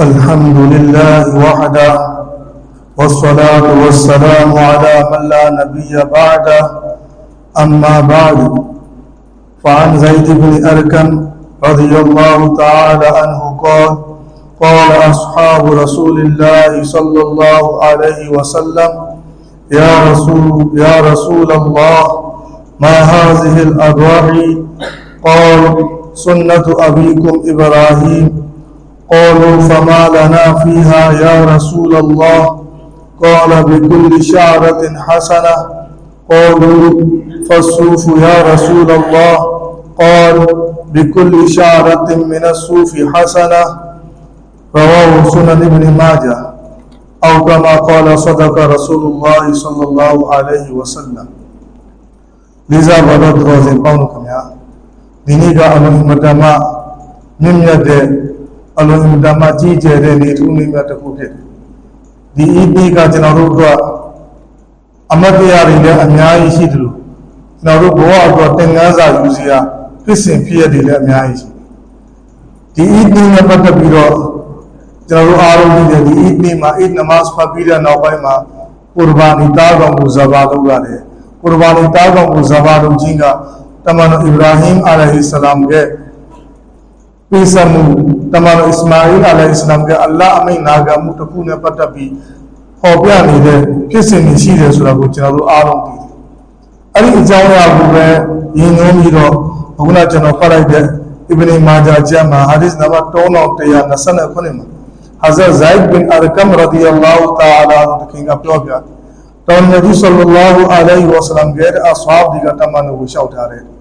الحمد لله وحده والصلاة والسلام على من لا نبي بعده أما بعد فعن زيد بن أركم رضي الله تعالى عنه قال قال أصحاب رسول الله صلى الله عليه وسلم يا رسول يا رسول الله ما هذه الأدواعي قال سنة أبيكم إبراهيم. قالوا فما لنا فيها يا رسول الله. قال بكل شعرة حسنة. قالوا فالصوف يا رسول الله. قال بكل شعرة من الصوف حسنة. رواه سنن ابن ماجه. أو كما قال صدق رسول الله صلى الله عليه وسلم. لذا بدأت روزين قولكم يا دينيك أمر مدما. من يد အလုံးအင်တာမှကြီးကျယ်တဲ့နေထူးနေမြတ်တစ်ခုဖြစ်တယ်ဒီအီးဒီကကျွန်တော်တို့ကအမတ်တရားတွေလည်းအများကြီးရှိတယ်လို့ကျွန်တော်တို့ဘဝအတွက်သင်ခန်းစာယူစရာဖြစ်စဉ်ဖြစ်ရတွေလည်းအများကြီးရှိဒီအီးဒီနဲ့ပတ်သက်ပြီးတော့ကျွန်တော်တို့အားလုံးဒီဒီအီးဒီမှာအီးနမတ်ဖတ်ပြီးတဲ့နောက်ပိုင်းမှာကုရ်ဘာနီတားကောင်ကိုဇဘာလုပ်ရတယ်ကုရ်ဘာနီတားကောင်ကိုဇဘာလုပ်ခြင်းကတမန်တော်အစ္စလာမ်အာလိုင်ဟီဆလမ်ရဲ့ ပေးစမှုတမန်တော်အစ္စမာအီလ်အလိုင်အစ္စလမ်ကအလ္လာဟ်အမိန့်နာခံမှုတစ်ခုနဲ့ပတ်သက်ပြီးဟောပြနေတဲ့ဖြစ်စဉ်တွေရှိတယ်ဆိုတာကိုကျွန်တော်တို့အားလုံးသိတယ်။အဲ့ဒီအကြောင်းအရာကိုပဲရင်းနှီးပြီးတော့အခုနကျွန်တော်ဖတ်လိုက်တဲ့အစ်ဘနီမာဂျာကျမ်းမှာဟာဒီစ်နံပါတ်3129ခုမှာဟာဇတ်ဇိုက်ဘင်အာကမ်ရဒီအလ္လာဟူတာအာလာတခင်ကပြောပြတော်နဗီဆလ္လာလာဟူအလိုင်ဝါဆလမ်ရဲ့အဆဟာဘ်ဒီကတမန်တော်ကိုလျှောက်ထားတယ်။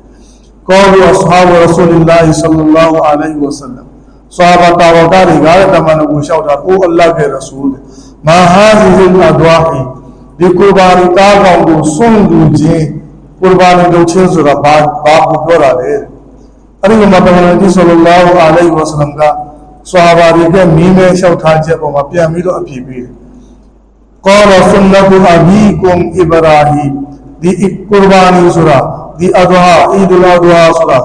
ကောအစ်ဟာဘ်ရဆူလ္လာဟ်ဆလ္လာဟူအလိုင်းဝဆလမ်ဆာဘာတာဝတာတွေကလည်းတမန်တော်ကိုလျှောက်တာအိုအလ္လာဟ်ရဲ့ရဆူလ်မာဟာဇီဇ်အဒွာဟီဒီကူဘာရီတာကောင်ကိုစွန့်လူခြင်းကူဘာရီလုပ်ခြင်းဆိုတာဘာဘာကိုပြောတာလဲအဲ့ဒီမှာပဂရန်ဒီဆလ္လာဟူအလိုင်းဝဆလမ်ကဆာဘာတွေရဲ့မိမဲလျှောက်ထားချက်ပေါ်မှာပြန်ပြီးတော့အပြေပေးတယ်ကောရဆုန်နတူအဘီကုမ်အီဘရာဟီဒီကူဘာရီဆိုတာ دی ادھا عید الادھا سورہ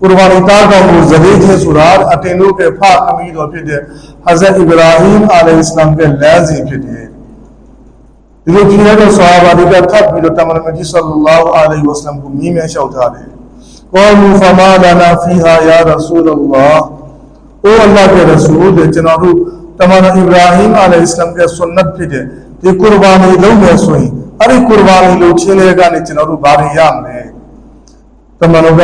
قربانی تار کا وہ زلیج ہے سورار اٹیلو کے پھا امید اور پھر حضرت ابراہیم علیہ السلام کے لیزی ہی پھر ہے جو کی ہے صحابہ علی کا تھا پھر تمر مجی صلی اللہ علیہ وسلم کو نیم ایشا اتھا رہے قولو فما لنا فیہا یا رسول اللہ۔ او اللہ کے رسول دے چنانو تمہارا ابراہیم علیہ السلام کے سنت پھر قربانی دوں میں سوئیں အဲ့ဒီကုရ်ဘာနီလို့ချင်းလေးကနေကျွန်တော်တို့ဘာတွေရမလဲတမန်တော်က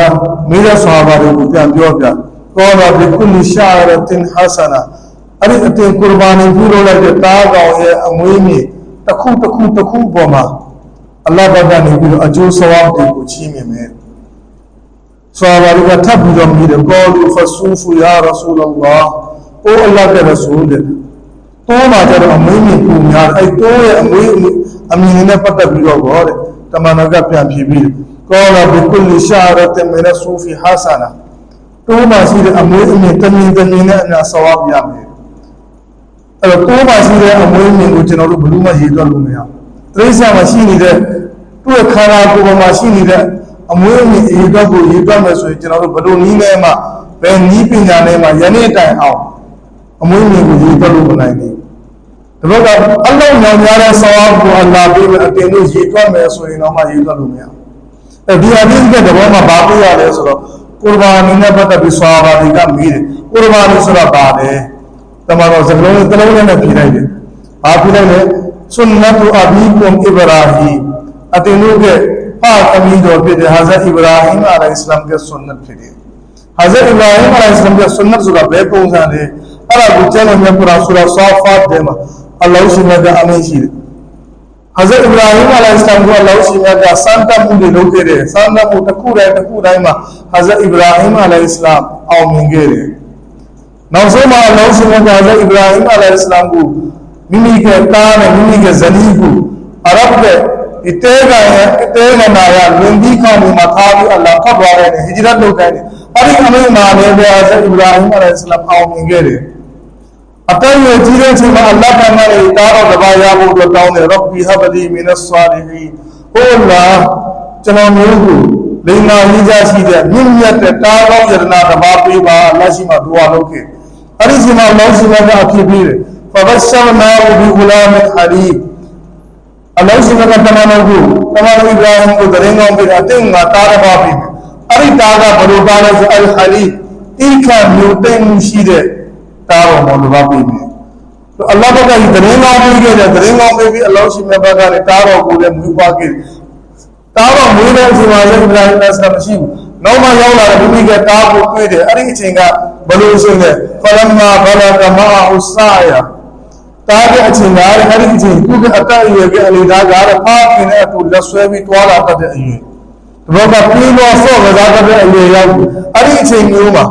မိရဆာဘာတွေကိုပြန်ပြောပြကောလာဘီကုလရှာရတင်ဟာဆနာအဲ့ဒီအတင်ကုရ်ဘာနီပြုလုပ်လိုက်တဲ့တားကောင်ရဲ့အမွေးမြစ်တစ်ခုတစ်ခုတစ်ခုပေါ်မှာအလ္လာဟ်ဘက်ကနေပြီးတော့အကျိုးဆဝတ်တွေကိုချီးမြှင့်မယ်ဆာဘာတွေကထပ်ပြီးတော့မြည်တယ်ကောလူဖဆူဖူယာရဆူလလာအိုအလ္လာဟ်ရဲ့ရဆူလ် တဲ့တိုးမှာကျတော့အမွေးမြစ်ပူများအဲ့တိုးရဲ့အမွေးအမြင်နဲ့ပတ်သက်ပြီးတော့ဟောတဲ့တမန်တော်ကပြန်ဖြေပြီးကောလာဘီကုလ်ရှာရတ်မင်ဆူဖီဟာဆနာတိုးမှာရှိတဲ့အမွေးအမြင်တမင်တမင်နဲ့အနာဆဝပ်ရမယ်အဲ့တော့တိုးမှာရှိတဲ့အမွေးအမြင်ကိုကျွန်တော်တို့ဘယ်လိုမှရေးသွက်လို့မရဘူးတိရစ္ဆာန်မှာရှိနေတဲ့သူ့ရဲ့ခန္ဓာကိုယ်ပေါ်မှာရှိနေတဲ့အမွေးအမြင်ရေးသွက်ကိုရေးသွက်မယ်ဆိုရင်ကျွန်တော်တို့ဘယ်လိုနည်းနဲ့မှဘယ်နည်းပညာနဲ့မှယနေ့တိုင်အောင်အမွေးအမြင်ကိုရေးသွက်လို့မနိုင်ဘူးဒီဘက်ကအလောင်းညောင်များတဲ့ဆောင်းကိုအလာပေးမယ်အတင်လို့ရေတွက်မယ်ဆိုရင်တော့မှရေတွက်လို့မရဘူးအဲဒီအဒိကတဘောမှာဘာပြရလဲဆိုတော့ကုရ်ဘာနီနဲ့ပတ်သက်ပြီးဆွာဘာတွေကမေးတယ်ကုရ်ဘာနီဆိုတာဘာလဲတမန်တော်စကလုံးတစ်လုံးနဲ့ပြည်လိုက်တယ်ဘာပြည်လိုက်လဲဆွန်နတ်အဘီကွမ်အီဗရာဟီအတင်လို့ကဖာကမီတော်ဖြစ်တဲ့ဟာဇတ်အီဗရာဟင်အလိုင်စလမ်ကဆွန်နတ်ဖြစ်တယ်ဟာဇတ်အီဗရာဟင်အလိုင်စလမ်ကဆွန်နတ်ဆိုတာဘ روڈ اللہ نومیارہ ثواب کو اللہ بھی اکیلی جیتوا میں سوئی نوما جیتا دنیا دی حدیث کے دبوں میں باقی علیہ السلام قربانی نے پتہ بھی ثواب آدھی کا میر قربانی سرا بعد تمہارا ذکروں نے تلو نے پی رہے ہیں آپ ہی رہے سنت ابیکم ابراہیم۔ اتینو کے پاک امید اور پھر حضرت ابراہیم علیہ السلام کے سنت پھر حضرت ابراہیم علیہ السلام کے سنت سرا بے پہنچانے اور اب چلو میں پورا سورہ صافات دے ماں الله سيما دا امي شيري حضرت إبراهيم عليه السلام الله سيما دا سانتا مودي لوكيري سانتا مو تكورا تكورا ما حضرت إبراهيم عليه السلام أو مينغيري نوزوما الله سيما دا حضرت إبراهيم عليه السلام كو ميمي كي تان ميمي كي زلي كو عرب كي اتيغا هي اتيغا نايا الله قبوا رين هجرت لوكيري امي ما نيبي حضرت إبراهيم عليه السلام أو مينغيري အရဗ်တဲ့ဒီတဲကရဲ့တဲကနာရလင်ပြီးခေါင်းမှာထားပြီးအလ္လာဟ်ဖတ်သွားတယ်ဟိဂျရတ်လုပ်ခိုင်းတယ်။အဲ့ဒီအမိန့်မှာလည်းဟဇရတ်အီဗရာဟင်အလိုင်စလမ်အောင်မြင်ခဲ့တယ်။အတန်းရကြီးတဲ့အချိန်မှာအလ္လာဟ်ကမှလည်းတားတော့တပါးရဖို့အတွက်တောင်းတယ်ရောဘီဟဘလီမင်ဆာလီဟီဟိုလာကျွန်တော်မျိုးကိုလိင်္ဂါကြီးကြရှိတဲ့မြင့်မြတ်တဲ့တားကောင်းယရနာတပါးပေးပါအလ္လာဟ်ရှိမှဒူဝါလုပ်ခဲ့အအဲ့ဒီချိန်မှာအလောင်းရှင်ကအဖြစ်ပြီးတယ်ဖဘရှရနာဘီဂူလာမင်ဟာလီအလောင်းရှင်ကတမန်တော်ကိုတမန်တော်အစ္စလာမ်ကိုတရင်ကောင်းပြီးအတင်းငါတားရပါပြီအဲ့ဒီတားကဘယ်လိုတားလဲဆိုအလ်ဟာလီတိခမျိုးသိမှုရှိတဲ့တားတော်မလို့ပါပြီအလ္လာဟ်ဘက်ကဒီတရင်ကောင်းပြီးခဲ့တဲ့တရင်ကောင်းပြီးပြီးအလောင်းရှင်ဘက်ကလည်းတားတော်ကိုလည်းမြူပါခဲ့တားတော်မွေးတဲ့အချိန်မှာလည်းအစ္စလာမ်မရှိဘူးနောက်မှရောက်လာတဲ့ کار و مولوا پہ بھی تو اللہ پاک اتنے گاؤں میں بھی اور اتنے گاؤں میں بھی اللہ اسی میں پاک نے کار و مولے بولے مجھ پاک و مولے اسی واضح ابراہیم علیہ السلام شیم نوما یولا ربی کے تاب اکوی دے ارنگ چنگا بلو اسی دے فلما بلک معا السائیہ تاکہ اچھی نار ہر چیز۔ کیونکہ ہی ہے کہ علی دا گار پاک نے اتو لسوے بھی تو اللہ کا دے ہے وہ کا پین و غزا کر دے ہے یا ہر چیز نیوما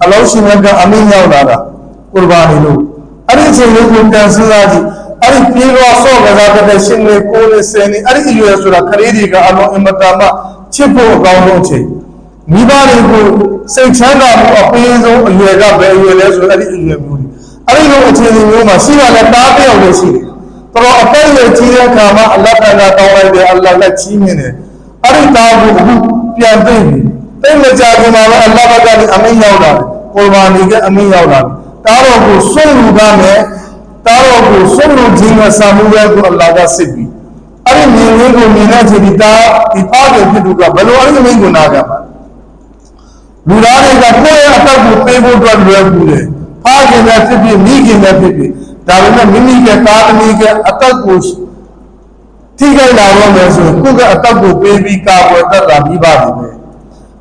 اللہ اسی میں کہا امین یولا رہا ကအမင်းရောက်လာတာကုရ်ဘာနီလို့အဲ့ဒီအချိန်မျိုးကိုပြန်စဉ်းစားကြည့်အဲ့ဒီပြေးတော့ဆော့ကစားတတ်တဲ့ရှင်လေးကိုယ်လေးဆယ်နေအဲ့ဒီအရွယ်ဆိုတာခလေးတွေကအလုံးအမတမချစ်ဖို့အကောင်းဆုံးအချိန်မိဘတွေကိုစိတ်ချမ်းသာမှုအပေးဆုံးအရွယ်ကဘယ်အရွယ်လဲဆိုတော့အဲ့ဒီအရွယ်မျိုးတွေအဲ့ဒီလိုအခြေအနေမျိုးမှာရှိရတဲ့တားပြောက်လို့ရှိတယ်တော်တော်အသက်ရွယ်ကြီးတဲ့အခါမှာအလ္လာဟ်ကတောင်းလိုက်တယ်အလ္လာဟ်လက်ချီးမြင်တယ်အဲ့ဒီတားကိုအခုပြန်သိပြီသိမကြခင်မှာပဲအလ္လာဟ်ဘက်ကနေအမင်းရောက်လာတယ်ကုရ်ဘာနီကအမင်းရောက်လာတယ် တားတော်ကိုစွန့်လူကမယ်တားတော်ကိုစွန့်လူခြင်းနဲ့စာမှုပဲကိုအလ္လာဟ်ကစစ်ပြီးအဲ့ဒီမြင်ရင်းကိုမြင်တဲ့ချိန်ဒီတားဒီဖားတဲ့ဖြစ်သူကဘယ်လိုအဲ့ဒီမင်းကိုနာကြမှာလူသားတွေကကိုယ့်ရဲ့အသက်ကိုပေးဖို့အတွက်လွယ်ကူတယ်။ဖားခင်နဲ့ဖြစ်ဖြစ်မိခင်နဲ့ဖြစ်ဖြစ်ဒါပေမဲ့မိမိရဲ့သားသမီးကအသက်ကိုထိခိုက်လာတော့မယ်ဆိုရင်ကိုယ့်ကအသက်ကိုပေးပြီးကာကွယ်တတ်တာပြီးပါလိမ့်မယ်။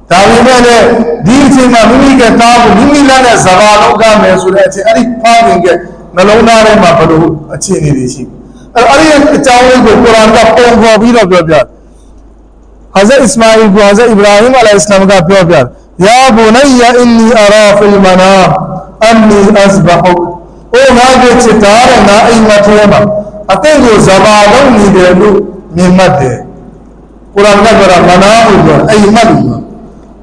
تعلمنا دين سيما ان كتاب مني لانا زغال أو ان يسول أتي أري فاقين كي ان ناري ما بلو أتي اني ان الاري اتعوني كي قرآن كي ان هو بيرا بيرا بيرا حضر ان كي حضر إبراهيم على اسلام ان بيرا بيرا يا بني إني ان في المنام أني اصبحك أو ان جي تتار نا اي متوما ان دو زغال أو ني ديلو ان مده قرآن كي قرآن منام ان مده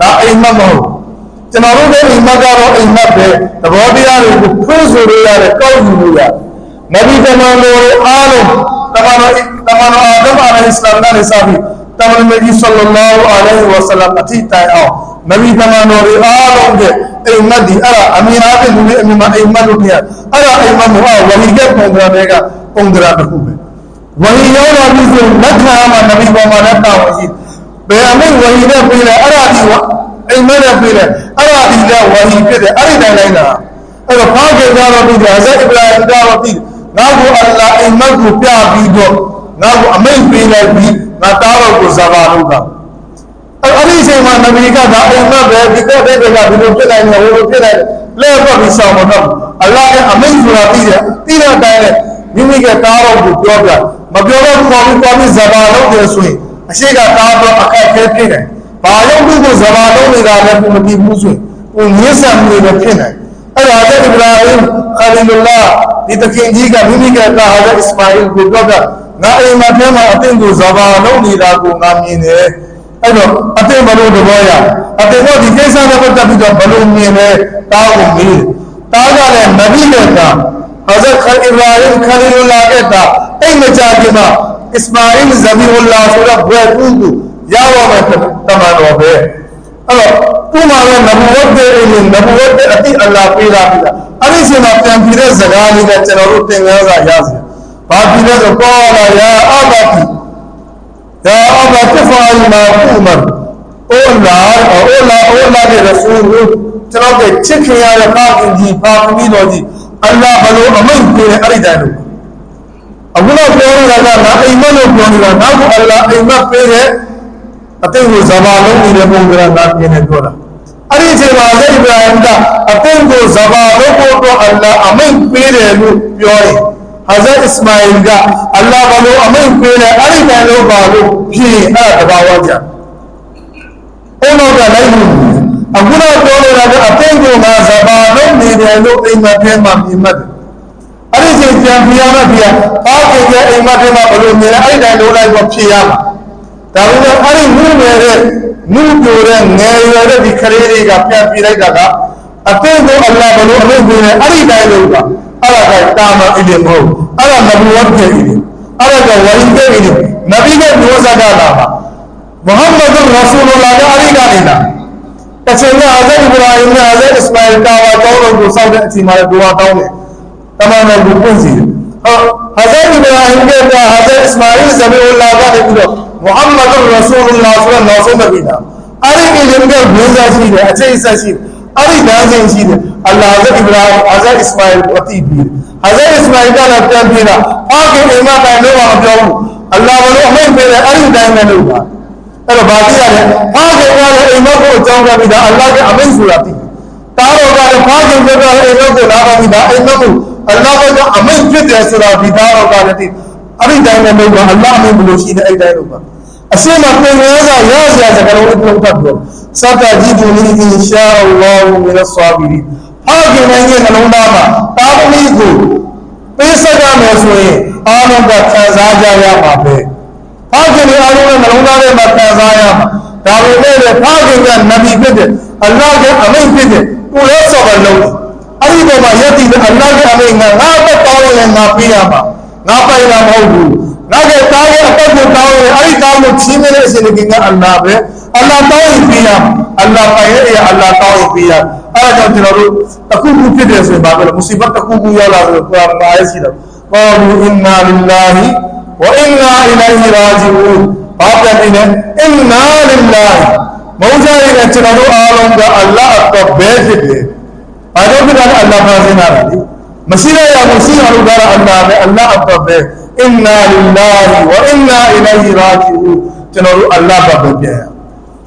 အလိုင်ဆလမ်ကတော့သိပြီးသားပဲဒါအိမ်မက်မဟုတ်ကျွန်တော်တို့ရဲ့အိမ်မက်ကတော့အိမ်မက်ပဲသဘောတရားတွေကိုဖွင့်ဆိုလို့ရတယ်ကောက်ယူလို့ရတယ်နဗီတမန်တော်အားလုံးတမန်တော်တမန်တော်အာဒမ်အလိုင်ဆလမ်ကလည်းစပြီးတမန်တော်ကြီးဆလ္လာလာဟူအလိုင်ဝါဆလမ်အထိတိုင်အောင်နဗီတမန်တော်တွေအားလုံးတဲ့အိမ်မက်ဒီအဲ့ဒါအမီနာတဲ့လူတွေအမီမအိမ်မက်လို့ပြအဲ့ဒါအိမ်မက်မဟုတ်ဝဟီကပုံစံတွေကပုံစံတစ်ခုပဲဝဟီရောက်လာပြီဆိုလက်ခံမှာနဗီပေါ်မှာလက်တာဝင်ရှိ ဘယ်အမိဝဟီနဲ့ပြေးလဲအဲ့ဒါဒီအိမ်မက်နဲ့ပြေးလဲအဲ့ဒါဒီကဝဟီဖြစ်တယ်အဲ့ဒီတိုင်းလိုက်တာအဲ့တော့ဖားကေကတော့ပြီးတယ်အဇက်အဗရာဟင်ကတော့ပြီးငါ့ကိုအလ္လာဟ်အိမ်မက်ကိုပြပြီးတော့ငါ့ကိုအမိတ်ပေးလိုက်ပြီးငါတားတော့ကိုဇဘာလုပ်တာအဲ့ဒီအချိန်မှာနဗီကဒါအိမ်မက်ပဲဒီကတဲ့ကဒီလိုဖြစ်နိုင်တယ်ဟိုလိုဖြစ်နိုင်တယ်လဲတော့ပြီးဆောင်မတော့အလ္လာဟ်ရဲ့အမိန့်ဆိုတာပြီးတယ်ပြီးတဲ့အတိုင်းလေမိမိကတားတော့ကိုပြောပြမပြောတော့ခေါ်ပြီးခေါ်ပြီးဇဘာလုပ်တယ်ဆိုရင် အရှိကတားတော့အခက်ခဲဖြစ်တယ်ဘာလို့ဒီကိုဇဘာလုပ်နေတာလဲကိုမသိဘူးဆိုရင်ကိုငင်းဆန်မှုတွေဖြစ်နေအဲ့ဒါတဲ့အဗရာဟင်ခါလီလူလာဒီတခင်ကြီးကမိမိကတာဟာအစ္စမာအီလ်ကိုပြောပြငါအိမ်မှာထဲမှာအသင်ကိုဇဘာလုပ်နေတာကိုငါမြင်တယ်အဲ့တော့အသင်ဘလို့သဘောရအသင်တို့ဒီကိစ္စနဲ့ပတ်သက်ပြီးတော့ဘလို့မြင်လဲတားကိုမေးတားကလည်းနဗီနဲ့တာဟာဇတ်ခါအီဗရာဟင်ခါလီလူလာတဲ့တာအိမ်မကြခင်မှာ အစ္စမာအီလ်ဇဘီဥလာဆိုတော့ဘွယ်ကူကိုရပါမယ်တမန်တော်ပဲအဲ့တော့သူ့မှာလည်းနဘဝတ်တဲ့အိမ်နဘဝတ်တဲ့အတိအလာပေးလာပြီလားအဲ့ဒီအချိန်မှာပြန်ပြီးတဲ့စကားလေးကကျွန်တော်တို့သင်ခန်းစာရစီဘာပြီးလဲဆိုကောလာယာအဘတိယာအဘတဖာလ်မာကူမန်အိုလာအိုလာအိုလာတဲ့ရဆူလ်ကျွန်တော်တို့ချစ်ခင်ရတဲ့ပါခင်ကြီးပါသမီးတော်ကြီးအလ္လာဟ်ဘလို့အမိန့်ပေးတဲ့အဲ့ဒီတိုင်းလို့ အခုတော့ပြောရတာကငါအိမ်မက်လို့ပြောနေတာနောက်ကအလ္လာဟ်အိမ်မက်ပေးတဲ့အသိကိုဇဘာလုံးနေတဲ့ပုံစံကပြင်းနေပြောတာအဲ့ဒီအချိန်မှာလေအဗရာဟင်ကအသိကိုဇဘာလုံးဖို့တော့အလ္လာဟ်အမိန့်ပေးတယ်လို့ပြောရင်ဟာဇတ်အစ္စမာအီလ်ကအလ္လာဟ်ဘလို့အမိန့်ပေးတယ်အဲ့ဒီတန်လို့ပါလို့ဖြစ်အဲ့ဒါတဘာဝကြဘုန်းတော်ကလိုက်လို့အခုတော့ပြောနေတာကအသိကိုငါဇဘာလုံးနေတယ်လို့အိမ်မက်ထဲမှာမြင်မှတ်တယ် အဲ့ဒီချိန်ပြန်ပြရမှပြရဘာခင်ရဲ့အိမ်မက်ထဲမှာဘယ်လိုမြင်လဲအဲ့ဒီတိုင်းလိုလိုက်တော့ဖြေရမှာဒါပေမဲ့အဲ့ဒီနုနယ်တဲ့နုပြိုတဲ့ငယ်ရွယ်တဲ့ဒီခလေးတွေကပြန်ပြလိုက်တာကအသိကိုအလ္လာဟ်ဘယ်လိုအလုပ်ပေးလဲအဲ့ဒီတိုင်းလို့ကအဲ့ဒါကတာမအီလင်မဟုတ်အဲ့ဒါနဘဝတ်ရဲ့အီလင်အဲ့ဒါကဝိုင်းတဲ့အီလင်နဗီရဲ့မျိုးစားကလာပါမုဟမ္မဒ်ရဆူလလာကအဲ့ဒီကနေလာတချင်ကအာဇတ်အီဘရာဟင်နဲ့အာဇတ်အစ္စမာအီလ်ကာဝါတောင်းလို့ကိုစောက်တဲ့အချိန်မှာဒူဝါတောင်းတယ်တမန်တော်ကိုပွင့်စီတယ်ဟာဇတ်အီဘရာဟင်ကဟာဇတ်အစ္စမာအီလ်ဇဘီအူလာကနေပြီးတော့မုဟမ္မဒ်ရဆူလလာဆိုတဲ့နောက်ဆုံးနဗီလာအဲ့ဒီအီလင်ကမျိုးစားရှိတယ်အခြေအဆက်ရှိတယ်အဲ့ဒီလမ်းစဉ်ရှိတယ်အလ္လာဟ်ဇတ်အီဘရာဟင်အာဇတ်အစ္စမာအီလ်ကိုအတိပြီးအာဇတ်အစ္စမာအီလ်ကလည်းပြန်ပြေးတာဖခင်အိမ်မတိုင်လို့မပြောဘူးအလ္လာဟ်ဘယ် تماما بكنزه هذا إبراهيم قال هذا إسماعيل سميع الله قال محمد رسول الله صلى الله عليه وسلم. أريد إلهم قال بيزا شيء أجي إسا شيء أريد هذا شيء. الله حضرت إبراهيم حضرت إسماعيل قطيب هذا إسماعيل قال أبتال بينا آخر إمام أنه أبجعه الله ولو أمين بينا أريد أن نوبا أنا باقي عليه آخر قال إمام أبجعه بينا الله أمين سوراتي تعالوا قال فاجر جبرا إمام قال إمام အိမ်မကိုအလ္လာဟ်ကအမိန့်ဖြစ်တယ်ဆိုတာဒီသားတော်ကလည်းသိအဲ့ဒီတိုင်းပဲလုပ်တာအလ္လာဟ်အမိန့်ဘယ်လိုရှိတယ်အဲ့ဒီတိုင်းလုပ်တာအရှင်းမပင်ရစာရစရာစကားလုံးပြုတ်တတ်ပြောစတဂျီဒူနီအင်ရှာအလ္လာဟ်မင်ဆာဘီရီဖခင်ရဲ့နှလုံးသားမှာတာသမီကိုပေးဆက်ရမယ်ဆိုရင်အားလုံးကခံစားကြရမှာပဲဖခင်ရဲ့အားလုံးနဲ့နှလုံးသားထဲမှာခံစားရမှာဒါပေမဲ့လည်းဖခင်ကနဗီဖြစ်တယ်အလ္လာဟ်ကအမိန့်ဖြစ်တယ်သူလည်းဆော်ဘလုံး အဲ့ဒီပေါ်မှာယက်တည်တဲ့အလ္လာဟ်ကအမိန့်ကငါအသက်တောင်းရင်ငါပေးရမှာငါပိုင်တာမဟုတ်ဘူးငါကတားရဲ့အသက်ကိုတောင်းရင်အဲ့ဒီတောင်းလို့ချင်းနေတဲ့အစဉ်ကအလ္လာဟ်ပဲအလ္လာဟ်တောင်းရင်ပေးရအလ္လာဟ်ပိုင်ရဲ့အလ္လာဟ်တောင်းရင်ပေးရအဲ့ဒါကြောင့်ကျွန်တော်တို့အခုခုဖြစ်တယ်ဆိုရင်ဘာပဲလဲမုစီဘတ်တစ်ခုခုရောက်လာဆိုတော့ဘာလဲရှိတော့ကောလူအင်နာလ illahi ဝအင်နာအီလိုင်ရာဂျီဦးဘာပြန်နေလဲအင်နာလ illahi မုန်းကြရတဲ့ကျွန်တော်တို့အားလုံးကအလ္လာဟ်တော့ဘဲဖြစ်တယ် ဘာလို့ဖြစ်တာလဲအလ္လာဟ်ဖန်ဆင်းတာလေမရှိရရမရှိရလို့ကတော့အလ္လာဟ်ပဲအလ္လာဟ်တော့ပဲအင်နာလ illahi ဝအင်နာအီလိုင်ရာဂျီဦးကျွန်တော်တို့အလ္လာဟ်ပဲပြန်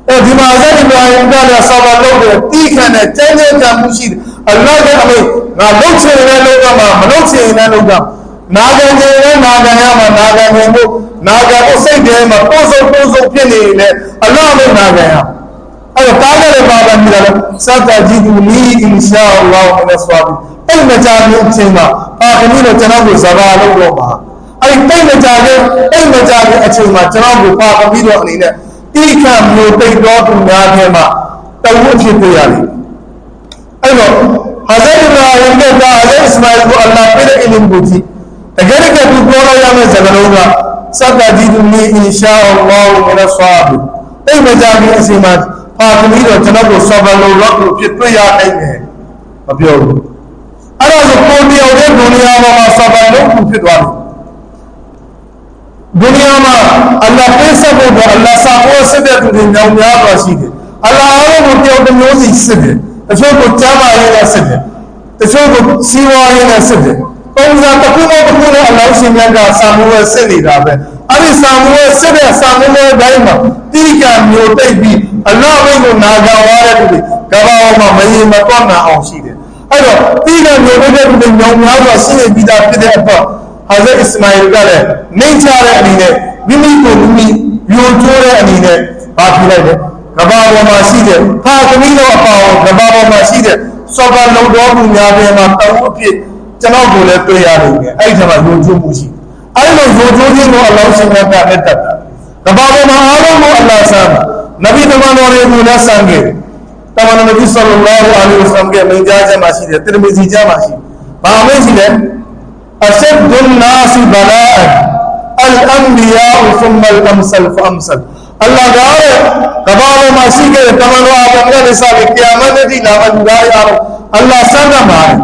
အဲဒီမှာဇတ်အီဘရာဟင်ကလည်းဆာဘာလုပ်တယ်တီးခံတဲ့ကျမ်းကျမ်းကမှုရှိတယ်အလ္လာဟ်ကအမေငါလုပ်ချင်တဲ့လုပ်ကမှာမလုပ်ချင်တဲ့လုပ်ကနာခံခြင်းနဲ့နာခံရမှာနာခံခြင်းကိုနာခံဖို့စိတ်ထဲမှာပို့ဆုံးပို့ဆုံးဖြစ်နေတယ်အလ္လာဟ်နဲ့နာခံရအဲ့တော့တားတဲ့ဘာ أنا تعالى بابا كده ستجد لي إن شاء الله من أصحابي. أين تعالى أتيما فاقمين تنظر زبالا وما. أي أين تعالى أين تعالى أتيما تنظر فاقمين وأنينا إيكا موتي دوت نادما توجه تيالي أيضا أيوة، هذا إبراهيم ده هذا إسماعيل الله كده إلين بوتي. أجل كده بقولا يا مزبلونا ستجد لي إن شاء الله من أصحابي. أين تعالى أتيما ကျွန်တော်ကိုပါခမီးတို့အနေနဲ့တိခံမျိုးတိတ်တော်သူများထဲမှာတဝတ်ဖြစ်ပြရတယ်အဲ့တော့ဟာဇတ်အဘရာဟင်ကဟာဇတ်အစ္စမာအီလ်ကိုအလ္လာဟ်ပြတဲ့အင်ကိုကြည့်တကယ်တကယ်သူပြောလိုက်ရမယ့်စကားလုံးကစတ္တဂျီဒူနီအင်ရှာအလ္လာဟ်မနဆာဘီတိတ်မကြခင်အချိန်မှာပါသမီးတော်ကျွန်တော်ကိုဆော်ဘလိုလော့ကိုဖြစ်တွေ့ရနိုင်တယ်မပြောဘူးအဲ့ဒါဆိုကိုတယောက်တည်းဒုနီယာမှာဆော်ဘလိုကိုဖြစ်သွားတယ်ဒုနီယာမှာအလ္လာဟ်ပေးဆက်ဖို့အလ္လာဟ်စာဖို့စစ်တဲ့သူတွေညောင်များစွာရှိတယ်အလ္လာဟ်အားလုံးကိုတယောက်တစ်မျိုးစီစစ်တယ်တချို့ကိုကြားပါရေးနဲ့စစ်တယ်တချို့ကိုစီးပွားရေးနဲ့စစ်တယ်ပုံစံတစ်ခုနဲ့တစ်ခုနဲ့အလ္လာဟ်ရှင်မြတ်ကစာမှုဝဲစစ်နေတာပဲ အဲ့ဒီစာမှုဝဲစစ်တဲ့စာမှုဝဲတိုင်းမှာတိကမျိုးတိတ်ပြီးအလ္လာဟ်ဘိကိုနာခံရတဲ့သူတွေကဘာအောင်မှမရေမတွက်နိုင်အောင်ရှိတယ်အဲ့တော့တိကမျိုးတိတ်တဲ့သူတွေညောင်များစွာရှိနေပြီးသားဖြစ်တဲ့အပေါ့ဟာဇတ်အစ္စမာအီလ်ကလည်းနှိမ့်ချတဲ့အနေနဲ့မိမိကိုမိမိယိုကျိုးတဲ့အနေနဲ့ဘာဖြစ်လိုက်လဲကဘာပေါ်မှာရှိတဲ့ဖာသမီးတော်အပေါင်းကဘာပေါ်မှာရှိတဲ့စောဘာလုံတော်မှုများပဲမှာတောင်းအဖြစ်ကျွန်တော်ကိုလည်းတွေ့ရနေတယ်အဲ့ဒီမှာယိုကျိုးမှုရှိ علم مو اللہ سنگا سبحانہ حدت تباب معالم اللہ سبحانہ نبی تمان اور ایمو مولا سانگے تمان نبی صلی اللہ علیہ وسلم کے میجا جماشی دے ترمذی جماشی جی لے اشد الناس بلاء. الانبیاء ثم الامسل فامسل اللہ گار تباب ماشی کے تمان اور آپ اپنے رسالے قیامت دی نامت گائے اللہ سانگا مارے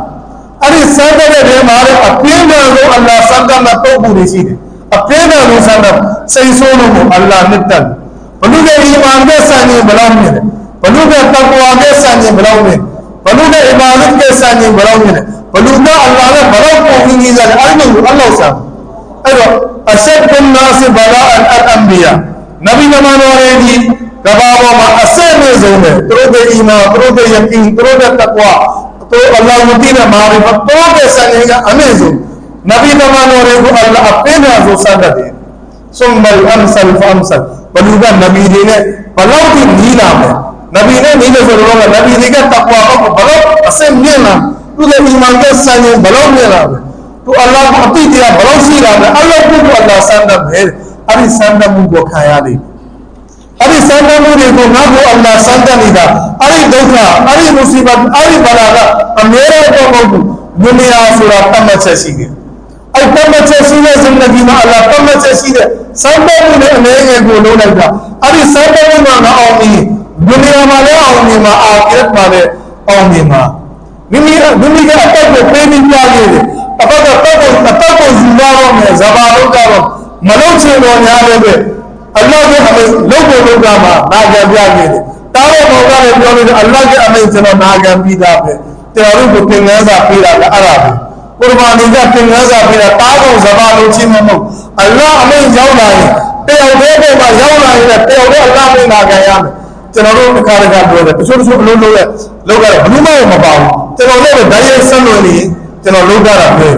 အဲ့ဒီစံတဲ့ထဲမှာလည်းအပြင်းထန်ဆုံးအလ္လာဟ်စံတဲ့မှာတုပ်မှုတွေရှိတယ်အပြင်းထန်ဆုံးစံတဲ့စိတ်ဆိုးလို့ကိုအလ္လာဟ်နှစ်သက်ဘလူရဲ့အီမာန်နဲ့စံရင်ဘလောက်မြင်လဲဘလူရဲ့တကွာနဲ့စံရင်ဘလောက်မြင်ဘလူရဲ့အီမာန်နဲ့စံရင်ဘလောက်မြင်လဲဘလူကအလ္လာဟ်နဲ့ဘလောက်ပုံရင်းကြီးစားလဲအဲ့လိုအလ္လာဟ်စံအဲ့တော့အရှက်ကွန်နာစဘလာအန်အန်ဘီယာနဗီနမန်တော်ရဲ့ဒီကဘာပေါ်မှာအဆက်အနွယ်ဆုံးပဲသူတို့ရဲ့အီမာန်သူတို့ရဲ့ယကင်သူတို့ရဲ့တကွာ تو اللہ مدین ہمارے مدینہ بہت ایسا پیسہ گا ہمیں امیزو نبی نمانو رہے گو اللہ اپنے نازو سنگا دے۔ سمبل امسل فامسل بلوگا نبی جی نے بلو کی نیلا میں۔ نبی نے نیلے سے روگا نبی جی کے تقوی کو بلو اسم نیلا۔ تو نے ایمان کے سنگے بلو نیلا میں۔ تو اللہ کو اپنی دیا بلو سی رہا میں۔ اللہ کو اللہ سنگا بھیر ابھی سنگا مجھو کھایا نہیں အဲ့ဒီစံတယ်မှုတွေကိုငါ့ကိုအလ္လာဟ်စံတယ်နေတာအဲ့ဒီဒုက္ခအဲ့ဒီမုစီဘတ်အဲ့ဒီဘလာကအမြဲတမ်းတော့မဟုတ်ဘူးဒုနီယာဆိုတာတတ်မှတ်ချက်ရှိတယ်အဲ့တတ်မှတ်ချက်ရှိတဲ့ဇင်ဒဂီမှာအလ္လာဟ်တတ်မှတ်ချက်ရှိတဲ့စံတယ်မှုနဲ့အနေငယ်ကိုလုံးလိုက်တာအဲ့ဒီစံတယ်မှုကငါအောင်ပြီဒုနီယာမှာလည်းအောင်ပြီမှာအာခရတ်မှာလည်းအောင်ပြီမှာမိမိမိမိကအတက်ကိုပေးပြီးပြခဲ့တယ်အပတ်ကတော့တက်ကိုအတက်ကိုယူလာတော့မယ်ဇဘာလို့ကတော့မလုံးချင်တော့များလည်းပဲ အလ္လာဟ်ရဲ့အမိန့်လုံးကိုလုံးကမှာနာခံပြခဲ့တယ်တားတော့ဘောကလည်းပြောနေတယ်အလ္လာဟ်ရဲ့အမိန့်ကျွန်တော်နာခံပြီးသားပဲကျွန်တော်တို့ကိုသင်ခန်းစာပေးတာလည်းအဲ့ဒါပဲကုရ်ဘာနီကသင်ခန်းစာပေးတာတားတော့ဇဘာလုံးချင်းမဟုတ်အလ္လာဟ်အမိန့်ရောက်လာရင်တယောက်တည်းပေါ်မှာရောက်လာရင်တယောက်တည်းအလ္လာဟ်မိန့်နာခံရမယ်ကျွန်တော်တို့အခါတခါပြောတယ်တချို့တချို့အလုံးလုံးရဲ့လောက်ကတော့ဘယ်မှမပါဘူးကျွန်တော်လည်းဓာတ်ရိုက်ဆက်လို့နေကျွန်တော်လုပ်ကြတာပဲ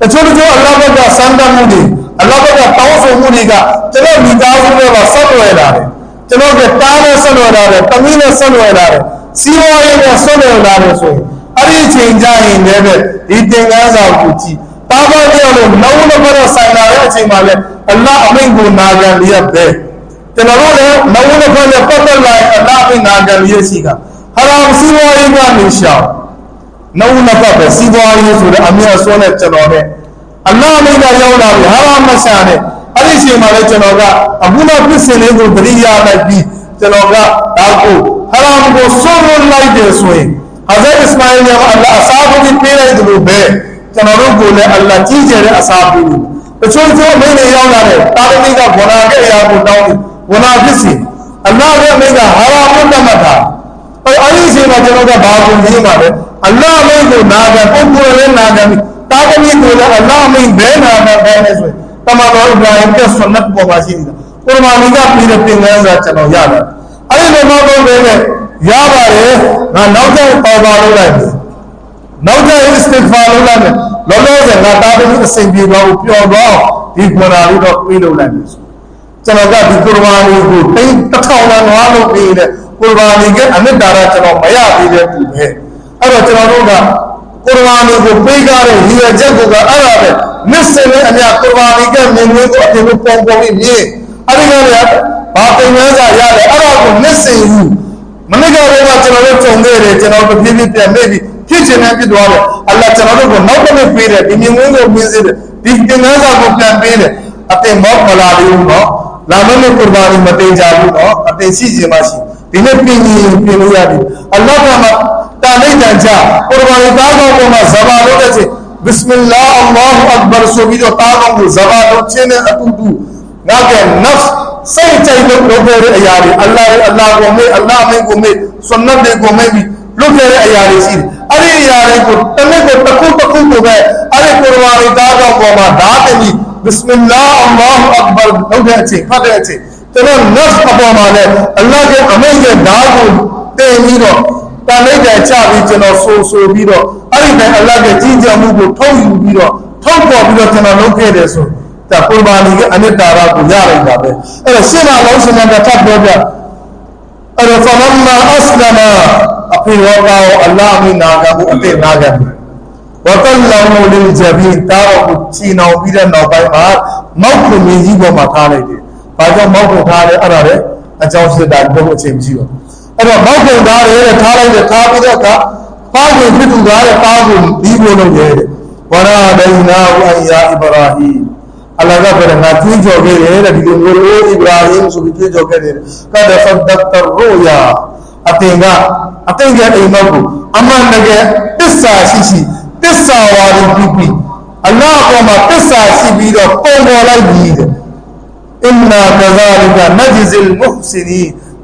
တချို့တချို့အလ္လာဟ်ဘက်ကစံတမ်းမှုတွေ အလ္လာဟ်ဘက်ကတောင်းဆိုမှုတွေကကျွန်တော်မိသားစုတွေမှာဆက်လွယ်လာတယ်ကျွန်တော်ကတားနဲ့ဆက်လွယ်လာတယ်တမီးနဲ့ဆက်လွယ်လာတယ်စီးပွားရေးနဲ့ဆက်လွယ်လာတယ်ဆိုရင်အဲ့ဒီအချိန်ကျရင်လည်းပဲဒီသင်္ကန်းစာကိုကြည့်တားပါပြောလို့နောက်နောက်တော့ဆိုင်လာတဲ့အချိန်မှာလည်းအလ္လာဟ်အမိန့်ကိုနာခံလျက်ပဲကျွန်တော်တို့လည်းနောက်နောက်တော့ပတ်သက်လာရင်အလ္လာဟ်အမိန့်နာခံလျက်ရှိတာဟရာမ်စီးပွားရေးကနေရှောင်နှုတ်နှစ်ပတ်ပဲစီးပွားရေးဆိုတဲ့အမြတ်ဆုံးနဲ့ကျွန်တော်နဲ့ အလ္လာဟ်မိတ်ကရောက်လာပြီဟာရမရှာနဲ့အဲ့ဒီအချိန်မှာလည်းကျွန်တော်ကအခုနောက်ပြစ်စင်လေးကိုပရိယာလိုက်ပြီးကျွန်တော်ကဒါကိုဟာရမ်ကိုဆုံးလို့လိုက်တယ်ဆိုရင်ဟာဇတ်အစ္စမာအီလ်ကအလ္လာဟ်အစာကိုပေးလိုက်တယ်လို့ပဲကျွန်တော်တို့ကိုလည်းအလ္လာဟ်ကြီးကျယ်တဲ့အစာပေးတယ်တချို့ချို့မိတ်တွေရောက်လာတယ်တာသမီကဘောနာခဲ့ရာကိုတောင်းတယ်ဘောနာဖြစ်စီအလ္လာဟ်ရဲ့မိတ်ကဟာရမ်ကိုတတ်မှတ်တာအဲအဲ့ဒီအချိန်မှာကျွန်တော်ကဘာကိုရေးမှာလဲအလ္လာဟ်မိန့်ကိုနာခံပုဂ္ဂိုလ်လည်းနာခံပြီး تاکہ یہ دولہ اللہ ہمیں بے نانا بہنے سوئے تمام اور ابراہیم کے سنت کو باشین دا قربانی کا اپنی رکھتے ہوئے ذرا چلو، یاد ہے۔ ارے لوگوں کو بے گئے یاد آ رہے نہ نوجہ توبہ اللہ ہے نوجہ استغفار اللہ ہے لوگوں سے نہ تابع بھی لو پیو لو ایک مناری لو پیلو لائیں چلو گا بھی قربانی کو کئی تکھا ہونا نوالو پیل ہے قربانی کے ہمیں دارا چلو، میا بھی رہتی ہے۔ اب چلو گا۔ က်ပြီနောက်ကျ istighfar လုပ်လိုက်မယ်လောလောဆယ်ငါတာသမီးအစဉ်ပြေတော့ပျော်တော့ဒီကုရ်အာန်လေးတော့ပြေးလို့လိုက်ပြီကျွန်တော်ကဒီကုရ်အာန်လေးကိုတိတ်တစ်ထောင်လောက်နွားလို့ပြီးတဲ့ကုရ်အာန်လေးကအနှစ်သာရကျွန်တော်မရသေးတဲ့သူပဲအဲ့တော့ကျွန်တော်တို့ကကုရ်အာန်ကိုပေးကြတဲ့ရည်ရွယ်ချက်ကိုကအဲ့ဒါပဲမစ်စင်နဲ့အများကုရ်အာန်ကမြင်လို့အပြင်ကိုပုံပုံပြီးမြင်အဲ့ဒီကလည်းဘာသင်္ကန်းစာရတယ်အဲ့ဒါကိုမစ်စင်ဘူးမနစ်ကလေးကကျွန်တော်တို့ကြုံခဲ့တယ်ကျွန်တော်တို့ပြင်းပြပြန်မေ့ပြီးဖြစ်ချင်တဲ့ဖြစ်သွားတယ်အလ္လာဟ်ကျွန်တော်တို့ကိုနောက်တစ်နေ့ပေးတယ်ဒီမြင်ဝင်းကိုမြင်စေတယ်ဒီသင်္ကန်းစာကိုပြန်ပေးတယ်အတင်မောမလာဘူးနော်လာမလို့ကုရ်အာန်မတင်ကြဘူးနော်အတင်ရှိခြင်းမရှိဒီနေ့ပြင်ရင်ပြင်လို့ရတယ်အလ္လာဟ်ကမှ نہیں جانچا قربانی تاگو کو ما زبان ہو چھے بسم اللہ اللہ اکبر، سو بھی سویدو تاگو کو زبان ہو چھے نے دو۔ نہ کہ نفس صحیح چاہیے لوگ لوگے رہے ایاری۔ اللہ رہے اللہ کو میں، اللہ میں کو میں، سنت دے کو میں بھی لوگے رہے ایاری سید ارے ایاری کو تنے کو تکو تکو کو گئے۔ ارے قربانی تاگو کو ما داتے بھی۔ بسم اللہ اللہ اکبر، ہو لوگے چھے پھٹے چھے تنہ نفس اپو مانے۔ اللہ کے عمل کے دار کو تیمیروں တ်တွေကိုမေ့ပြီးလုပ်ခဲ့တဲ့အရာတွေရှိတယ်အဲ့ဒီအရာတွေကိုတစ်နေ့ကိုတစ်ခုတစ်ခုကိုပဲအဲ့ဒီကုရ်အာန်သားကောင်းပေါ်မှာဓာတ်တင်ပြီးဘစ်မင်လာအလ္လာဟူအက်ဘာလုပ်တဲ့အချိန်ဖတ်တဲ့အချိန်ကျွန်တော် nafs အပေါ်မှာလည်းအလ္လာဟ်ရဲ့အမိန့်ရဲ့ဓာတ်ကိုတင်ပြီးတော့တန်လိုက်တယ်ချပြီးကျွန်တော်ဆိုဆိုပြီးတော့အဲ့ဒီတိုင်းအလ္လာဟ်ရဲ့ကြီးကြမှုကိုထုတ်ယူပြီးတော့ထုတ်ပေါ်ပြီးတော့ကျွန်တော်လုပ်ခဲ့တယ်ဆိုဒါကုရ်ဘာနီကအနိတာရကိုရလိုက်တာပဲအဲ့တော့ရှင်းလာလို့ရှင်ကထပ်ပြောပြအဲ့တော့ဖမမအစလမအဖေရောကောအလ္လာဟ်မိနာကဘူးအသိနာကဘူးဝတလောင်လင်ဂျဘီတာတော့ကိုချီနောင်ပြီးတဲ့နောက်ပိုင်းမှာမောက်ကိုမြင်းကြီးပေါ်မှာထားလိုက်တယ်။ဘာကြောင့်မောက်ကိုထားလဲအဲ့ဒါလေအကြောင်းစစ်တာဘုရားအချိန်မရှိတော့ အဲ့တော့မောက်ကိုထားတယ်ထားလိုက်တယ်ထားပြီးတော့ကပါကိုဖြစ်သူကားတဲ့ပါကိုဒီလိုလုပ်ရဲတယ်။ဝရာဒိနာဝအယာအဗရာဟီအလ္လာဟ်ကပြောငါကြွေးကြော်ခဲ့တယ်တဲ့ဒီလိုမျိုးအိုးအဗရာဟင်ဆိုပြီးကြွေးကြော်ခဲ့တယ်။ကဒဖတ်ဒတ်တရူယာအတင်ကအတင်ကအိမ်မက်ကိုအမှန်တကယ်တစ္ဆာရှိရှိတစ္ဆာဝါဒီပြီးပြီးအလ္လာဟ်ကမှတစ္ဆာရှိပြီးတော့ပုံပေါ်လိုက်ပြီးတဲ့အင်နာကဇာလီကနဂျဇီလ်မုဟ်ဆီနီ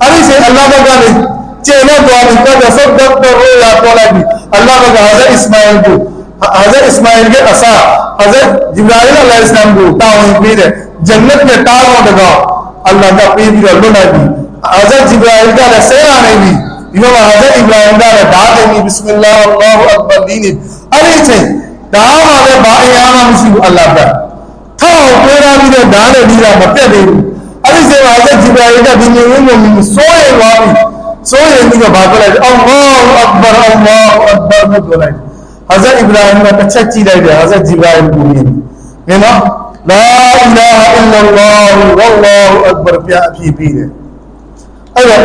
عرض اللہ بگانے چیلے دوانی کا جسد دکتر رو یا تولا بھی اللہ بگا حضر اسماعیل کو حضر اسماعیل کے اصا حضر جبرائیل علیہ السلام کو تاؤں پیر ہے جنت میں تاؤں لگا اللہ کا پیر بھی اللہ نہ بھی حضر جبرائیل کا رسے آنے بھی یوں حضر ابراہیم کا ردا دینی بسم اللہ اللہ اکبر دینی عرض ہے دعا آنے بائی آنا مسیح اللہ کا تھا پیرا بھی دے دانے دیرا مکہ أليس هذا جبرائيل بن يوم سوي وابي سوي عندك باقلا الله أكبر الله أكبر مدولا حضرت إبراهيم کا اچھا چیز ہے حضرت جبرائیل بن ہے نا لا الہ الا اللہ واللہ اکبر کیا کی پیر ہے اگر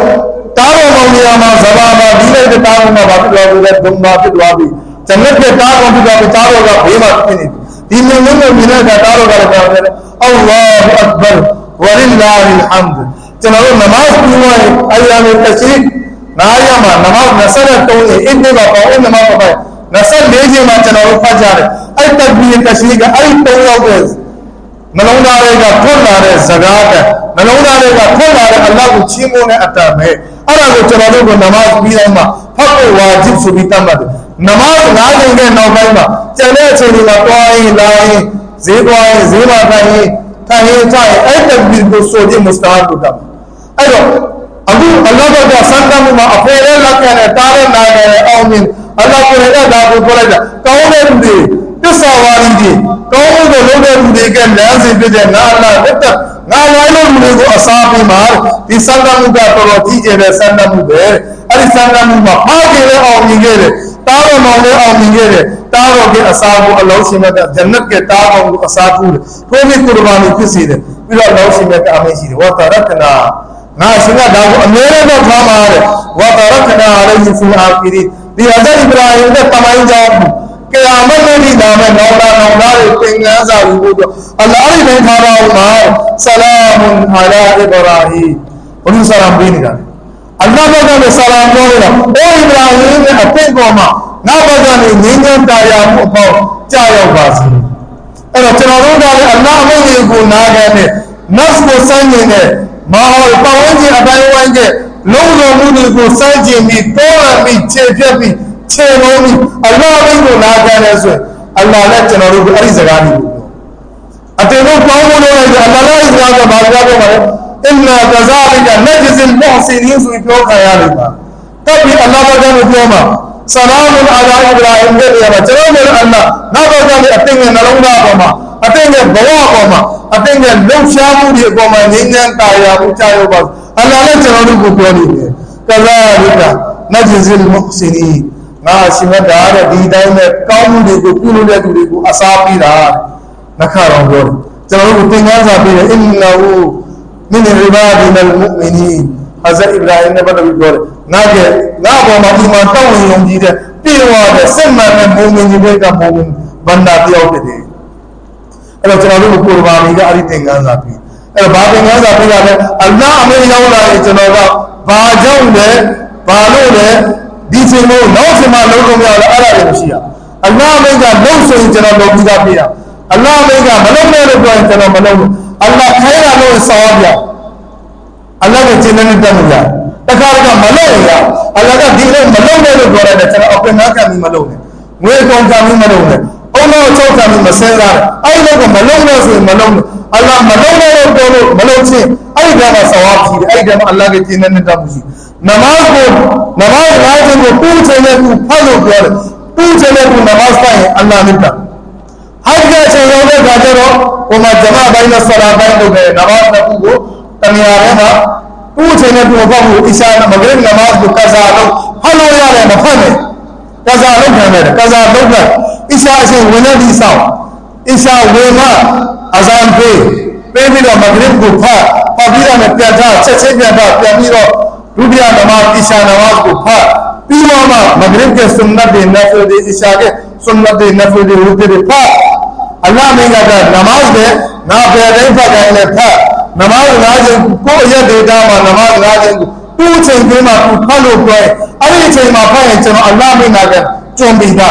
تارو مولیاں ما زبانہ دینے کے تارو ما باقلا ہے دم باقلا ہے جنت میں تارو کا تارو کا بے مت نہیں دین میں نہیں ملا تارو کا اللہ اکبر ဝလိလာဟီလ်ဟမ်ဒ်ကျွန်တော်တို့နမတ်ပြီးသွားရင်အယာမတရှိနားရမှာနမတ်23ရင်အင်းနေပါပေါ့အင်းနမတ်ပါ24ချိန်မှာကျွန်တော်တို့ဖတ်ကြတယ်အဲ့တဘီတရှိကအဲ့3ယောက်ပဲနှလုံးသားတွေကထွတ်လာတဲ့ဇကာတ်နှလုံးသားတွေကထွတ်လာတဲ့အလ္လာဟ်ကိုချီးမွမ်းတဲ့အတ္တပဲအဲ့ဒါကိုကျွန်တော်တို့ကနမတ်ပြီးတိုင်းမှာဖတ်ဖို့ဝါဂျစ်ဆိုပြီးတတ်မှတ်တယ်နမတ်နားကျင်တဲ့နောက်ပိုင်းမှာကျန်တဲ့အချိန်တွေမှာတွားရင်လာရင်ဈေးတွားရင်ဈေးမှာထိုင်ရင် ထိုင်ရင်ထိုင်အဲ့တဘီကိုဆိုခြင်းမစတာလို့တတ်အဲ့တော့အခုအလ္လာဟ်ကစံတမ်းမှာအဖေရဲ့လက်ခံတဲ့တားတဲ့နိုင်တဲ့အောင်မြင်အလ္လာဟ်ကိုလည်းဒါကိုပြောလိုက်တာကောင်းတဲ့လူတွေသစ္စာဝါဒီတွေကောင်းမှုကိုလုပ်တဲ့လူတွေကလမ်းစဉ်ဖြစ်တဲ့ငါအလ္လာဟ်လက်တငါလိုက်လို့လူတွေကိုအစားပေးမှာဒီစံတမ်းမှုကတော်တော်ကြီးကျယ်တဲ့စံတမ်းမှုပဲအဲ့ဒီစံတမ်းမှုမှာအားကျလည်းအောင်မြင်ခဲ့တယ်တားတော်မောင်လည်းအောင်မြင်ခဲ့တယ် تارو مانگو آمینگیرے تارو کے اصابو اللہ سیمت جنت کے تارو مانگو اصابو کوئی قربانی کسی دے۔ پھر اللہ سیمت آمین سیدے وَتَرَكْنَا ناشنا داگو امیرے دا تھا مارے وَتَرَكْنَا علیہ فی الْآخِرِينَ۔ بھی حضر ابراہیم نے تمائی جواب دی قیامت میں بھی نام ہے نولا نولا مولا مولا زاری ہو جو اللہ علیہ نے کھانا عمار سلام علیہ ابراہیم۔ انہوں سلام بھی نہیں جانے အမြဲတမ်းထားမှာတဲ့ဝါတာရကနာအလိုင်းဖီအာကီရီဒီအဇတ်အစ္စရာအီရဲ့တမိုင်းကြောင်းကရာမတ်နဲ့ဒီနာမဲ့နောင်လာနောင်လာတွေသင်္ကန်းစာယူဖို့တော့အလ္လာဟ်ရဲ့မိထားပါဦးမှာဆလာမွန်အလာအီဘရာဟီဘုရားဆလာမ်ပေးနေတာအလ္လာဟ်ဘက်ကလည်းဆလာမ်ပြောနေတာအိုးအီဘရာဟီရဲ့အသင့်ပေါ်မှာငါဘက်ကနေငင်းငင်းတာယာမှုအပေါင်းကြာရောက်ပါစေအဲ့တော့ကျွန်တော်တို့ကလည်းအလ္လာဟ်အမိန့်ကိုနားခံတဲ့နတ်ကိုစမ်းနေတဲ့မဟောပတ်ဝန်းကျင်အတိုင်းဝိုင်းတဲ့လုံးစုံမှုတွေကိုစမ်းကျင်ပြီးတောရပြီးခြေဖြတ်ပြီးခြေလုံးပြီးအလ္လာဟ်အမိန့်ကိုနားခံရဲဆိုရင်အလ္လာဟ်လည်းကျွန်တော်တို့အဲ့ဒီစကားတွေကိုအတင်တို့ကောင်းမှုလုပ်လိုက်တယ်အလ္လာဟ်ရဲ့စကားကဘာပြောတော့လဲ အင်နာကဇာလီကနဂျဇ်မုဟ်စီနင်းဆိုပြီးပြောခံရလိမ့်မှာတပ်ပြီးအလ္လာဟ်ကလည်းပြောမှာဆလာမအလာအီဘရာဟင်ရဲ့ရမှာကျွန်တော်တို့အလ္လာဟ်နောက်တော့လည်းအတင်ငယ်နှလုံးသားပေါ်မှာအတင်ငယ်ဘဝပေါ်မှာအတင်ငယ်လှုပ်ရှားမှုတွေအပေါ်မှာငြိမ်းချမ်းတာယာမှုကြာရောက်ပါအလ္လာဟ်လည်းကျွန်တော်တို့ကိုပြောနေတယ်ကလာရိကနဂျဇ်မုဟ်စီနင်းငါရှင်မတာတဲ့ဒီတိုင်းနဲ့ကောင်းမှုတွေကိုပြုလုပ်တဲ့သူတွေကိုအစားပေးတာနှခါတော်ပြောတယ်ကျွန်တော်တို့သင်္ကန်းစာပေးတယ်အင်နာဟူ မင်ရီဘာဒီနလ်မုမီနီဟဇရ်အီဘရာဟင်နဲ့ပတ်သက်ပြီးပြောတယ်ငါကငါပေါ်မှာဒီမှာတောင်းဝင်ယုံကြည်တဲ့ပြေဝတဲ့စစ်မှန်တဲ့မုံမင်ကြီးတွေကမုံမင်ဘန္နာတယောက်ဖြစ်တယ်အဲ့တော့ကျွန်တော်တို့ကိုယ်ပါမီကအဲ့ဒီသင်္ကန်းစာပေးအဲ့တော့ဘာသင်္ကန်းစာပေးရလဲအလ္လာဟ်အမေရောက်လာရင်ကျွန်တော်ကဘာကြောင့်လဲဘာလို့လဲဒီချိန်မို့နောက်ချိန်မှာလုံးလုံးမရလဲအဲ့ဒါလည်းမရှိရအလ္လာဟ်အမေကလုံးဆိုရင်ကျွန်တော်လုံးပြီးသားပြရအလ္လာဟ်အမေကမလုံးနဲ့လို့ပြောရင်ကျွန်တော်မလုံးဘူး اللہ خیر لو سواب یا. اللہ کے چینل نے ڈن یا تکار کا ملو یا. اللہ کا دین ملو میں لو گورا دے. چلا اپنے نا کا نہیں ملو ہے. وہ کون کا نہیں ملو ہے. او نہ چو کا نہیں مسیرا ائی لو کو ملو میں سے ملو میں اللہ ملو میں لو دو ملو سے. ائی دا ثواب سی ائی دا اللہ کے چینل نے ڈن نماز کو، نماز راج کو پوچھے نے تو پھلو کر پوچھے نے تو نماز پائیں اللہ نے ڈن အဲ့ဒီကမှာဆောင်းရှိတယ်အဲ့ဒီကမှာအလ္လာဟ်ကကျင်းနေတာမရှိနမတ်ကိုနမတ်နာခြင်းကိုပူချင်တဲ့သူဖတ်လို့ပြောတယ်ပူချင်တဲ့သူနမတ်ဆိုင်အလ္လာဟ်မြတ်ဟိုက်ကချိန်ရောက်တဲ့ခါကျတော့ဟိုမှာဂျမာဘိုင်းနဲ့ဆလာဘိုင်းတို့နဲ့နမတ်တစ်ခုကိုတနေရာထဲမှာပူချင်တဲ့သူဘောက်ကိုအီရှာမဂရစ်နမတ်ကိုကစားလို့ဖတ်လို့ရတယ်မဖတ်နဲ့ကစားလို့ခံရတယ်ကစားလို့ကအီရှာအရှင်ဝင်တဲ့ဒီဆောင်အီရှာဝင်မှအဇန်ပေးပေးပြီးတော့မဂရစ်ကိုဖတ်ဖတ်ပြီးတော့ပြန်ထားချက်ချင်းပြန်ထားပြန်ပြီးတော့ဒုတိယနမတ်အီရှာနမတ်ကိုဖတ်ပြီးတော့မှမဂရစ်ရဲ့ဆွန်နတ်တွေနဖလ်တွေအီရှာရဲ့ဆွန်နတ်တွေနဖလ်တွေဝတ်တွေဖတ်အလ္လာဟ်မင်းကနမတ်နဲ့နာဖယ်တိုင်းဖတ်တိုင်းလည်းဖတ်နမတ်ငါးချိန်ကိုယ့်အရက်ဒေတာမှာနမတ်ငါးချိန်ကိုသူ့အချိန်ကြီးမှာသူဖတ်လို့ပြောအဲ့ဒီအချိန်မှာဖတ် اللہ نے کہا نماز میں نہ پیدا کہنے تھا۔ نماز راج کو یہ دیتا ماں نماز راج تو چن دی ما پھا لو اوی چھے ماں ما پھا چن اللہ میں نہ کہ چون بھی دا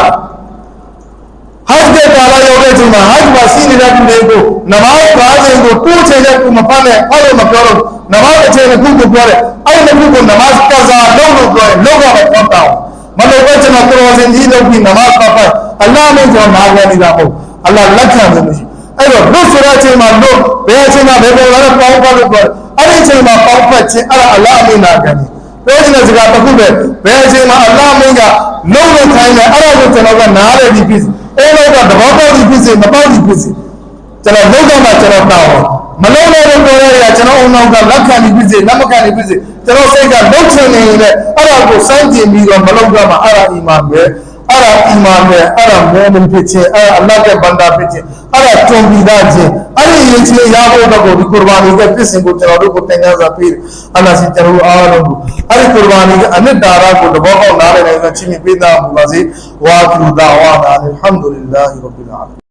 حج دے یہ ہوگے چھے ماں حج واسی نے دے کو نماز راج کو تو چھے دے کو مپا نے پھلو نہ کرو نماز چن کو کو کرے اے نبی کو نماز قضا لوگ لو گئے لوگا میں پڑھتا ہوں۔ مطلب وہ کرو زندگی لوگ کی نماز کا پر اللہ میں جو نہ گیا نظام ہو۔ န်တော်တော်စင်ကြီးလုပ်ပြီးနမတ်ဖတ်ဖတ်အလ္လာဟ်နဲ့ကျွန်တော်နာခံနေတာမဟုတ်အလ္လာဟ်လက်ခံလို့မရှိအဲ့တော့လွတ်ဆိုတဲ့အချိန်မှာလွတ်ဘယ်အချိန်မှာဘယ်ပုံလာတော့ပေါင်းဖတ်လို့ပြောအဲ့ဒီအချိန်မှာပေါင်းဖတ်ခြင်းအဲ့ဒါအလ္လာဟ်အမိန့်နာခံတယ်ပြောချင်တဲ့စကားတစ်ခုပဲဘယ်အချိန်မှာအလ္လာဟ်အမိန့်ကလုံးလုံးခိုင်းတယ်အဲ့ဒါကိုကျွန်တော်ကနားလည်ပြီးဖြစ်အဲ့လိုကသဘောပေါက်ပြီးဖြစ်စေမပေါက်ပြီးဖြစ်စေကျွန်တော်လုံးတော့မှကျွန်တော်တောင်းမလုံးလို့ပြောရတာကျွန်တော်အုံနောက်ကလက်ခံပြီးဖြစ်စေလက်မခံပြီးဖြစ်စေကျွန်တော်စိတ်ကလုံးချင်နေရင်လည်းအဲ့ဒါကိုစမ်းကြည့်ပြီးတော့မလုံးတော့မှအဲ့ဒါအီမန်ပဲ အဲ့ဒါအီမန်ပဲအဲ့ဒါမောမင်ဖြစ်ခြင်းအဲ့ဒါအလ္လာဟ်ရဲ့ဘန္တာဖြစ်ခြင်းအဲ့ဒါတွန်ပြီးသားခြင်းအဲ့ဒီရင်ချင်းရဖို့တော့ကိုဒီကုရ်ဘာနီကပြည့်စင်ကိုကျွန်တော်တို့ကိုသင်ခန်းစာပေးတယ်အလ္လာဟ်စီကျွန်တော်တို့အားလုံးကိုအဲ့ဒီကုရ်ဘာနီကအနှစ်သာရကိုတဘောပေါက်နားလည်နိုင်တဲ့ချင်းပေးသားမူပါစေဝါကူဒါဝါနာအလ်ဟမ်ဒူလ illah ရဘ်ဘီလ်အာလမင်